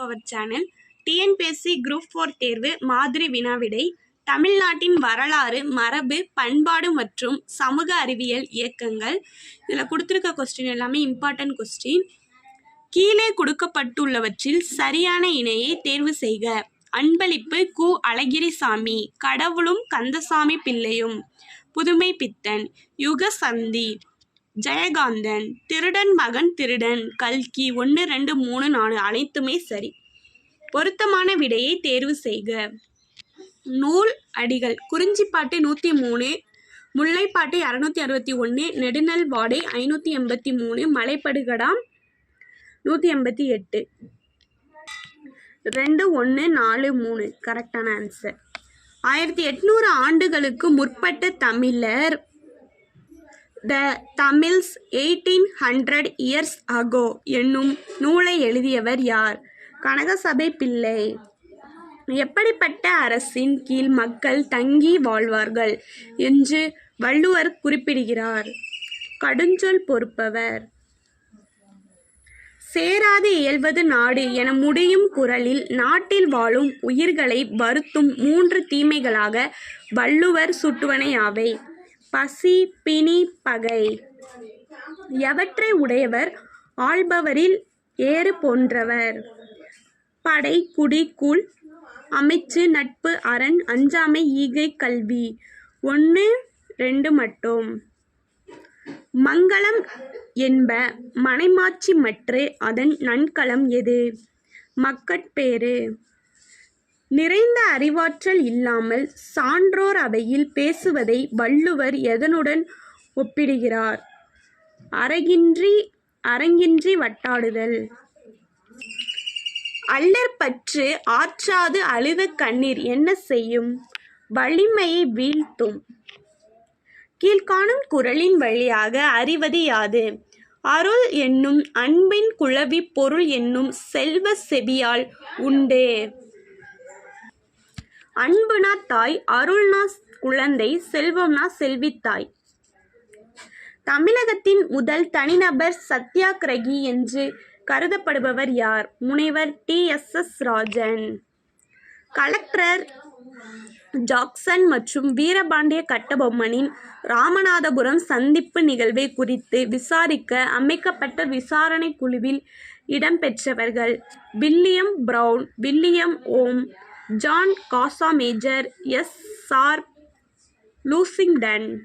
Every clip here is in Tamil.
அவர் சேனல் டிஎன்பிஎஸ்சி குரூப் ஃபோர் தேர்வு மாதிரி வினாவிடை தமிழ்நாட்டின் வரலாறு மரபு பண்பாடு மற்றும் சமூக அறிவியல் இயக்கங்கள். இதில் கொடுத்துருக்க கொஸ்டின் எல்லாமே இம்பார்ட்டன்ட் கொஸ்டின் கீழே கொடுக்கப்பட்டுள்ளவற்றில் சரியான இணையை தேர்வு செய்க. அன்பளிப்பு கு. அழகிரிசாமி கடவுளும் கந்தசாமி பிள்ளையும். புதுமை பித்தன் யுக சந்தி ஜெயகாந்தன் திருடன் மகன் திருடன் கல்கி ஒன்று ரெண்டு மூணு நாலு அனைத்துமே சரி. பொருத்தமான விடையை தேர்வு செய்க. நூல் அடிகள் குறிஞ்சிப்பாட்டு நூற்றி மூணு முல்லைப்பாட்டு இரநூத்தி அறுபத்தி ஒன்று நெடுநல் வாடை ஐநூற்றி எண்பத்தி மூணு மலைப்படுகடாம் நூற்றி எண்பத்தி எட்டு. ரெண்டு ஒன்று நாலு மூணு. கரெக்டான ஆன்சர் ஆயிரத்தி எட்நூறு ஆண்டுகளுக்கு முற்பட்ட தமிழர் the Tamils eighteen hundred years ago என்னும் நூலை எழுதியவர் யார்? கனகசபை பிள்ளை. எப்படிப்பட்ட அரசின் கீழ் மக்கள் தங்கி வாழ்வார்கள் என்று வள்ளுவர் குறிப்பிடுகிறார். கடுஞ்சொல் பொறுப்பவர். சேராது இயல்வது நாடு என முடியும் குரலில் நாட்டில் வாழும் உயிர்களை வருத்தும் மூன்று தீமைகளாக வள்ளுவர் சுட்டுவனையாவை பசி பிணி பகை. எவற்றை உடையவர் ஆள்பவரில் ஏறு போன்றவர்? படை குடி கூழ் அமைச்சு நட்பு அரண் அஞ்சாமை ஈகை கல்வி. ஒன்று ரெண்டு மட்டும். மங்களம் என்ப மனைமாட்சி மற்று அதன் நன்கலம் எது? மக்கட்பேறு. நிறைந்த அறிவாற்றல் இல்லாமல் சான்றோர் அவையில் பேசுவதை வள்ளுவர் எதனுடன் ஒப்பிடுகிறார்? அரங்கின்றி அரங்கின்றி வட்டாடுதல். அல்லற்பற்று ஆற்றாது அழுத கண்ணீர் என்ன செய்யும்? வலிமையை வீழ்த்தும். கீழ்காணும் குரலின் வழியாக அறிவது யாது? அருள் என்னும் அன்பின் குழவி பொருள் என்னும் செல்வ செவியால் உண்டே. அன்புனா தாய் அருள்னா குழந்தை செல்வம்னா செல்வித்தாய். தமிழகத்தின் முதல் தனிநபர் சத்யாகிரகி என்று கருதப்படுபவர் யார்? முனைவர் T. S. S. Rajan. Collector Jackson மற்றும் வீரபாண்டிய கட்டபொம்மனின் ராமநாதபுரம் சந்திப்பு நிகழ்வை குறித்து விசாரிக்க அமைக்கப்பட்ட விசாரணை குழுவில் இடம்பெற்றவர்கள் William Brown William Oram John Casamajor S R Lushington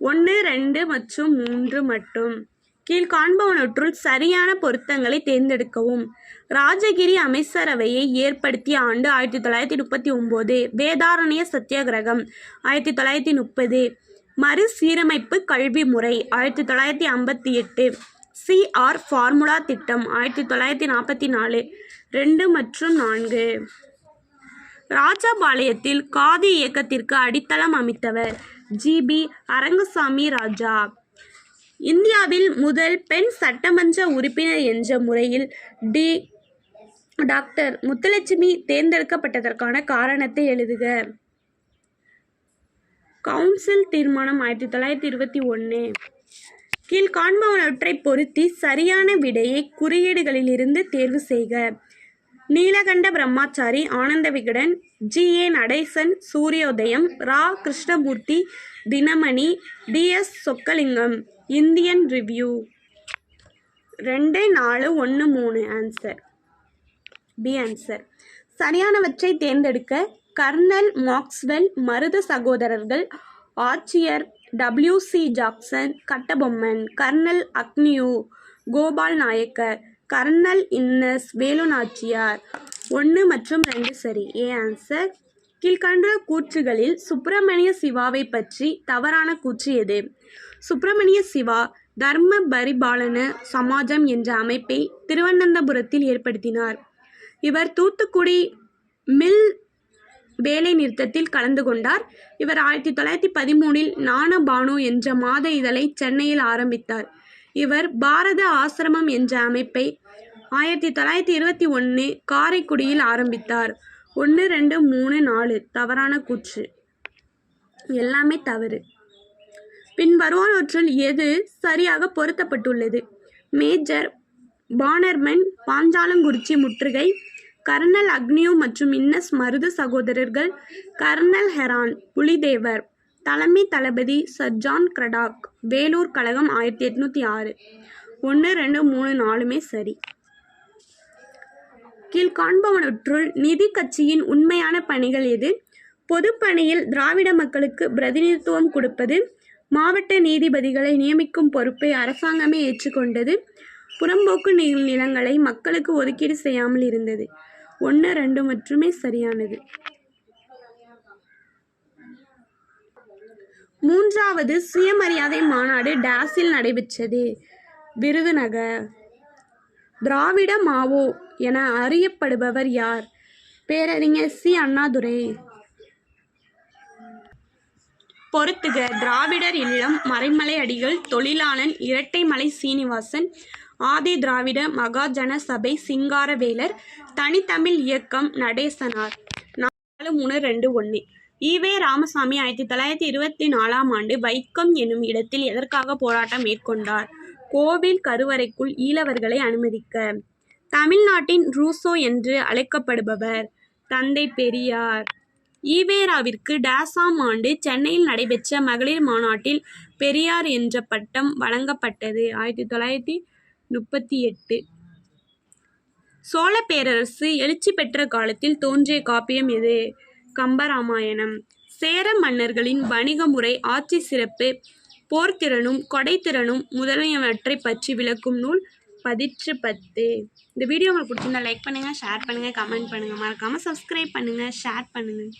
ஒன்று ரெண்டு மற்றும் மூன்று மட்டும். கீழ் காண்பவனற்றுள் சரியான பொருத்தங்களை தேர்ந்தெடுக்கவும். ராஜகிரி அமைச்சரவையை ஏற்படுத்திய ஆண்டு ஆயிரத்தி தொள்ளாயிரத்தி முப்பத்தி ஒம்போது வேதாரண்ய சத்தியாகிரகம் ஆயிரத்தி தொள்ளாயிரத்தி முப்பது. மறுசீரமைப்பு கல்வி முறை ஆயிரத்தி தொள்ளாயிரத்தி ஐம்பத்தி எட்டு. சிஆர் ஃபார்முலா திட்டம் ஆயிரத்தி தொள்ளாயிரத்தி நாற்பத்தி நாலு ரெண்டு மற்றும் நான்கு. ராஜபாளையத்தில் காதி இயக்கத்திற்கு அடித்தளம் அமைத்தவர் ஜிபி அரங்கசாமி ராஜா. இந்தியாவில் முதல் பெண் சட்டமன்ற உறுப்பினர் என்ற முறையில் டி. டாக்டர் முத்துலட்சுமி தேர்ந்தெடுக்கப்பட்டதற்கான காரணத்தை எழுதுக. கவுன்சில் தீர்மானம் ஆயிரத்தி தொள்ளாயிரத்தி இருபத்தி ஒன்று. கீழ் காண்பவனவற்றை பொருத்தி சரியான விடையை குறியீடுகளிலிருந்து தேர்வு செய்க. Neelakanta Brahmachari Ananda Vikatan G. A. Natesan Suryodayam Ra. Krishnamurthy Dinamani T S Chokkalingam Indian Review. ரெண்டு நாலு ஒன்று மூணு ஆன்சர். பி. ஆன்சர். சரியானவற்றை தேர்ந்தெடுக்க கர்னல் மாக்ஸ்வெல் மருத சகோதரர்கள் ஆட்சியர் W C Jackson Kattabomman colonel Agnew Gopal Nayakkar colonel Innes Velu Nachiyar ஒன்று மற்றும் ரெண்டு சரி. ஏ ஆன்சர் கீழ்கண்ட கூற்றுகளில் சுப்பிரமணிய சிவாவை பற்றி தவறான கூற்று எது? சுப்பிரமணிய சிவா தர்ம பரிபாலன சமாஜம் என்ற அமைப்பை திருவனந்தபுரத்தில் ஏற்படுத்தினார். இவர் தூத்துக்குடி மில் வேலை நிறுத்தத்தில் கலந்து கொண்டார். இவர் ஆயிரத்தி தொள்ளாயிரத்தி பதிமூணில் ஞானபானு என்ற மாத இதழை சென்னையில் ஆரம்பித்தார். இவர் பாரத ஆசிரமம் என்ற அமைப்பை ஆயிரத்தி தொள்ளாயிரத்தி இருபத்தி ஒன்று காரைக்குடியில் ஆரம்பித்தார். ஒன்று ரெண்டு மூணு நாலு தவறான கூற்று. எல்லாமே தவறு. பின் வருவானவற்றில் எது சரியாக பொருத்தப்பட்டுள்ளது? மேஜர் பானர்மன் பாஞ்சாலங்குறிச்சி முற்றுகை கர்னல் அக்னியோ மற்றும் இன்னஸ் மருது சகோதரர்கள் கர்னல் ஹெரான் புலிதேவர் தலைமை தளபதி சர் ஜான் கிரடாக் வேலூர் கழகம் ஆயிரத்தி எட்நூற்றி ஆறு. ஒன்று ரெண்டு மூணு நாலுமே சரி. கீழ்காண்பவற்றுள் நிதி கட்சியின் உண்மையான பணிகள் எது? பொதுப்பணியில் திராவிட மக்களுக்கு பிரதிநிதித்துவம் கொடுப்பது மாவட்ட நீதிபதிகளை நியமிக்கும் பொறுப்பை அரசாங்கமே ஏற்றுக்கொண்டது புறம்போக்கு நிலங்களை மக்களுக்கு ஒதுக்கீடு செய்யாமல் இருந்தது. ஒன்று ரெண்டு மட்டுமே சரியானது. மூன்றாவது சுயமரியாதை மாநாடு டேஸில் நடைபெற்றது. விருதுநகர். திராவிட மாவோ என அறியப்படுபவர் யார்? பேரறிஞர் சி. அண்ணாதுரை. பொறுத்துக திராவிடர் இல்லம் மறைமலை அடிகள் தொழிலாளன் இரட்டைமலை சீனிவாசன் ஆதி திராவிட மகாஜன சபை சிங்காரவேலர் தனித்தமிழ் இயக்கம் நடேசனார். நாலு மூணு ரெண்டு ஒன்று ஈவே ராமசாமி ஆயிரத்தி தொள்ளாயிரத்தி இருபத்தி நாலாம் ஆண்டு வைக்கம் என்னும் இடத்தில் எதற்காக போராட்டம் மேற்கொண்டார்? கோவில் கருவறைக்குள் ஈழவர்களை அனுமதிக்க. தமிழ்நாட்டின் ரூசோ என்று அழைக்கப்படுபவர் தந்தை பெரியார். ஈவேராவிற்கு டேசாம் ஆண்டு சென்னையில் நடைபெற்ற மகளிர் மாநாட்டில் பெரியார் என்ற பட்டம் வழங்கப்பட்டது. ஆயிரத்தி தொள்ளாயிரத்தி முப்பத்தி எட்டு. சோழ பேரரசு எழுச்சி பெற்ற காலத்தில் தோன்றிய காப்பியம் எது? கம்பராமாயணம். சேர மன்னர்களின் வணிக முறை ஆட்சி சிறப்பு போர்த்திறனும் கொடைத்திறனும் முதலியவற்றை பற்றி விளக்கும் நூல் பதிற்று பத்து இந்த வீடியோ உங்களுக்கு பிடிச்சிருந்தா லைக் பண்ணுங்கள் ஷேர் பண்ணுங்கள் கமெண்ட் பண்ணுங்கள் மறக்காமல் சப்ஸ்கிரைப் பண்ணுங்கள் ஷேர் பண்ணுங்கள்